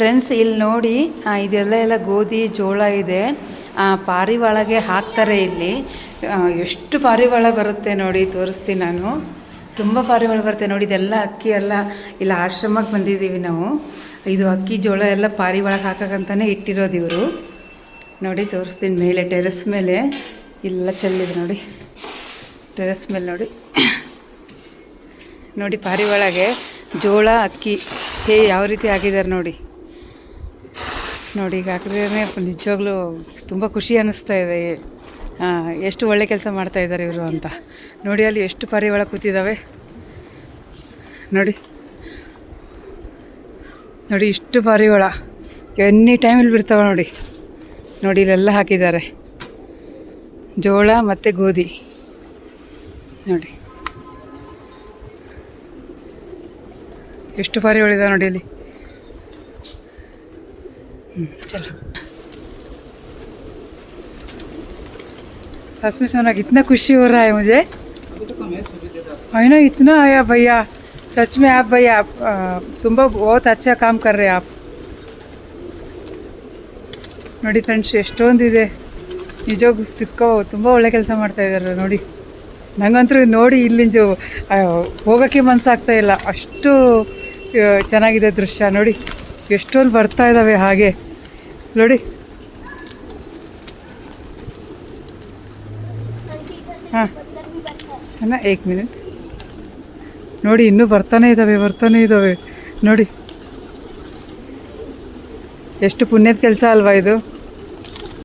Friends ಇಲ್ಲಿ ನೋಡಿ ಇದೆಲ್ಲ ಎಲ್ಲ ಗೋಧಿ, ಜೋಳ ಇದೆ. ಪಾರಿವಾಳಗೆ ಹಾಕ್ತಾರೆ ಇಲ್ಲಿ. ಎಷ್ಟು ಪಾರಿವಾಳ ಬರುತ್ತೆ ನೋಡಿ, ತೋರಿಸ್ತೀನಿ ನಾನು. ತುಂಬ ಪಾರಿವಾಳ ಬರುತ್ತೆ ನೋಡಿ, ಇದೆಲ್ಲ ಅಕ್ಕಿ ಎಲ್ಲ ಇಲ್ಲ ಆಶ್ರಮಕ್ಕೆ ಬಂದಿದ್ದೀವಿ ನಾವು. ಇದು ಅಕ್ಕಿ, ಜೋಳ ಎಲ್ಲ ಪಾರಿವಾಳಕ್ಕೆ ಹಾಕಕ್ಕಂತಾನೆ ಇಟ್ಟಿರೋದು ಇವರು. ನೋಡಿ, ತೋರಿಸ್ತೀನಿ ಮೇಲೆ, ಟೆರೆಸ್ ಮೇಲೆ. ಎಲ್ಲ ಚೆಲ್ಲಿದೆ ನೋಡಿ. ಟೆರೆಸ್ ಮೇಲೆ ನೋಡಿ. ನೋಡಿ, ಪಾರಿವಾಳಗೆ ಜೋಳ, ಅಕ್ಕಿ, ಹೇ, ಯಾವ ರೀತಿ ಆಗಿದ್ದಾರೆ ನೋಡಿ. ನೋಡಿ, ಈಗ ಹಾಕಿದ್ರೆ ನಿಜವಾಗ್ಲೂ ತುಂಬ ಖುಷಿ ಅನ್ನಿಸ್ತಾ ಇದೆ. ಎಷ್ಟು ಒಳ್ಳೆ ಕೆಲಸ ಮಾಡ್ತಾ ಇದ್ದಾರೆ ಇವರು ಅಂತ. ನೋಡಿ, ಅಲ್ಲಿ ಎಷ್ಟು ಪಾರಿವಾಳ ಕೂತಿದ್ದಾವೆ ನೋಡಿ. ನೋಡಿ, ಇಷ್ಟು ಪಾರಿವಾಳ ಎನಿ ಟೈಮಲ್ಲಿ ಬಿಡ್ತಾವೆ ನೋಡಿ. ನೋಡಿ, ಇಲ್ಲೆಲ್ಲ ಹಾಕಿದ್ದಾರೆ. ಜೋಳ ಮತ್ತು ಗೋಧಿ. ನೋಡಿ. ಎಷ್ಟು ಪಾರಿವಾಳಿದಾವೆ ನೋಡಿ ಇಲ್ಲಿ ಹ್ಞೂ ಚಲೋ सच में सोना कितना खुशी हो रहा है मुझे है ना इतना आया भैया सच में आप भैया आप आ, ತುಂಬ बहुत अच्छा काम कर रहे हैं आप ನೋಡಿ ಫ್ರೆಂಡ್ಸ್ ಎಷ್ಟೊಂದಿದೆ ನಿಜವಾಗೂ ಸಿಕ್ಕೋ ತುಂಬ ಒಳ್ಳೆ ಕೆಲಸ ಮಾಡ್ತಾ ಇದ್ದಾರೆ ನೋಡಿ ನಂಗಂತೂ ನೋಡಿ ಇಲ್ಲಿಂದ ಆ, ಹೋಗೋಕ್ಕೆ ಮನಸ್ಸಾಗ್ತಾ ಇಲ್ಲ ಅಷ್ಟು ಆ, ಚೆನ್ನಾಗಿದೆ ದೃಶ್ಯ ನೋಡಿ ಎಷ್ಟೊಂದು ಬರ್ತಾ ಇದ್ದಾವೆ ಹಾಗೆ. ನೋಡಿ. ಹಾಂ. ಅಣ್ಣ, ಏಕ್ ಮಿನಿಟ್. ನೋಡಿ, ಇನ್ನೂ ಬರ್ತಾನೆ ಇದ್ದಾವೆ ಬರ್ತಾನೆ ಇದ್ದಾವೆ ನೋಡಿ. ಎಷ್ಟು ಪುಣ್ಯದ ಕೆಲಸ ಅಲ್ವಾ ಇದು?